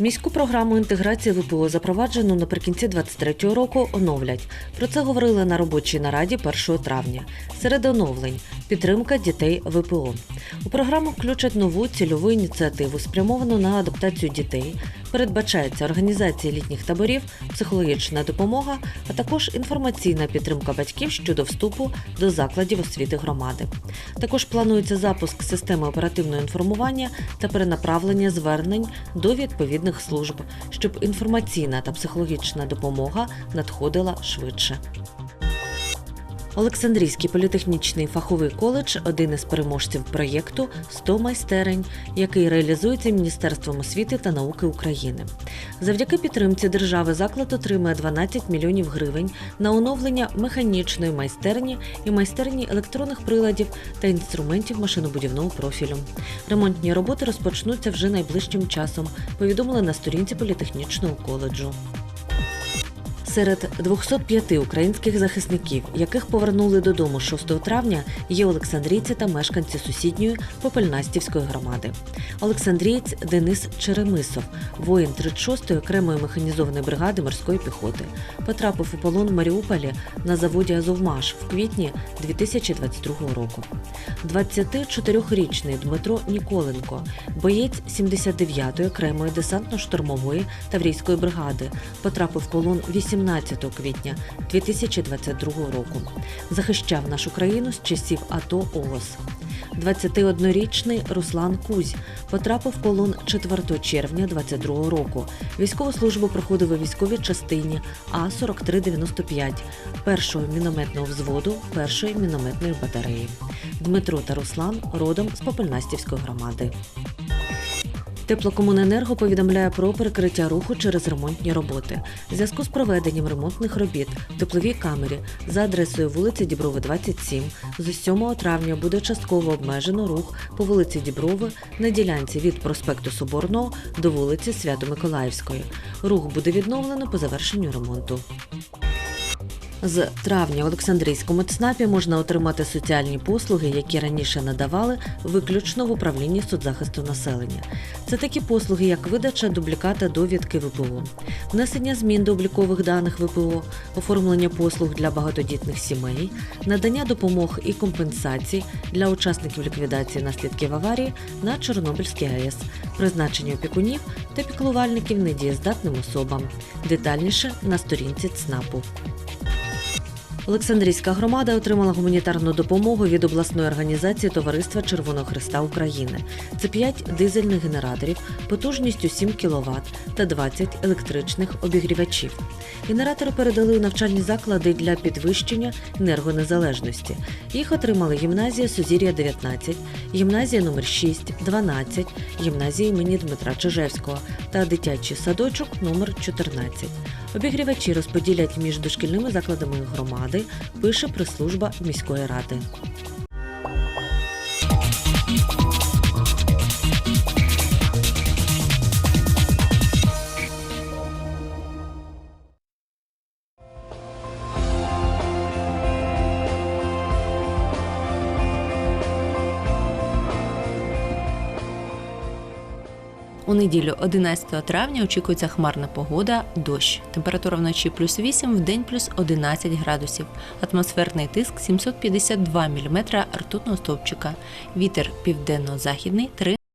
Міську програму інтеграції ВПО, запроваджену наприкінці 2023 року, оновлять. Про це говорили на робочій нараді 1 травня. Серед оновлень підтримка дітей ВПО. У програму включать нову цільову ініціативу, спрямовану на адаптацію дітей. Передбачається організація літніх таборів, психологічна допомога, а також інформаційна підтримка батьків щодо вступу до закладів освіти громади. Також планується запуск системи оперативного інформування та перенаправлення звернень до відповідних служб, щоб інформаційна та психологічна допомога надходила швидше. Олександрійський політехнічний фаховий коледж один із переможців проєкту «100 майстерень, який реалізується Міністерством освіти та науки України. Завдяки підтримці держави заклад отримує 12 мільйонів гривень на оновлення механічної майстерні і майстерні електронних приладів та інструментів машинобудівного профілю. Ремонтні роботи розпочнуться вже найближчим часом. Повідомили на сторінці політехнічного коледжу. Серед 205 українських захисників, яких повернули додому 6 травня, є олександрійці та мешканці сусідньої Попельнастівської громади. Олександрієць Денис Черемисов, воїн 36-ї окремої механізованої бригади морської піхоти, потрапив у полон в Маріуполі на заводі Азовмаш в квітні 2022 року. 24-річний Дмитро Ніколенко, боєць 79-ї окремої десантно-штурмової таврійської бригади, потрапив в полон 18 квітня 2022 року. Захищав нашу країну з часів АТО ООС. 21-річний Руслан Кузь потрапив в полон 4 червня 22 року. Військову службу проходив у військовій частині А-4395 першого мінометного взводу першої мінометної батареї. Дмитро та Руслан родом з Попельнастівської громади. Теплокомуненерго повідомляє про перекриття руху через ремонтні роботи. В зв'язку з проведенням ремонтних робіт в тепловій камері за адресою вулиці Діброви, 27 з 7 травня буде частково обмежено рух по вулиці Діброви на ділянці від проспекту Соборного до вулиці Свято-Миколаївської. Рух буде відновлено по завершенню ремонту. З травня в Олександрійському ЦНАПі можна отримати соціальні послуги, які раніше надавали виключно в управлінні соцзахисту населення. Це такі послуги, як видача дубліката довідки ВПО, внесення змін до облікових даних ВПО, оформлення послуг для багатодітних сімей, надання допомог і компенсацій для учасників ліквідації наслідків аварії на Чорнобильській АЕС, призначення опікунів та піклувальників недієздатним особам. Детальніше на сторінці ЦНАПу. Олександрійська громада отримала гуманітарну допомогу від обласної організації Товариства Червоного Христа України. Це 5 дизельних генераторів потужністю 7 кВт та 20 електричних обігрівачів. Генератори передали у навчальні заклади для підвищення енергонезалежності. Їх отримали гімназія Сузір'я 19, гімназія номер 6, 12, гімназія імені Дмитра Чижевського та дитячий садочок номер 14. Обігрівачі розподілять між дошкільними закладами громади, пише прес-служба міської ради. У неділю 11 травня очікується хмарна погода, дощ. Температура вночі плюс 8, в день плюс 11 градусів. Атмосферний тиск 752 мм ртутного стовпчика. Вітер південно-західний 3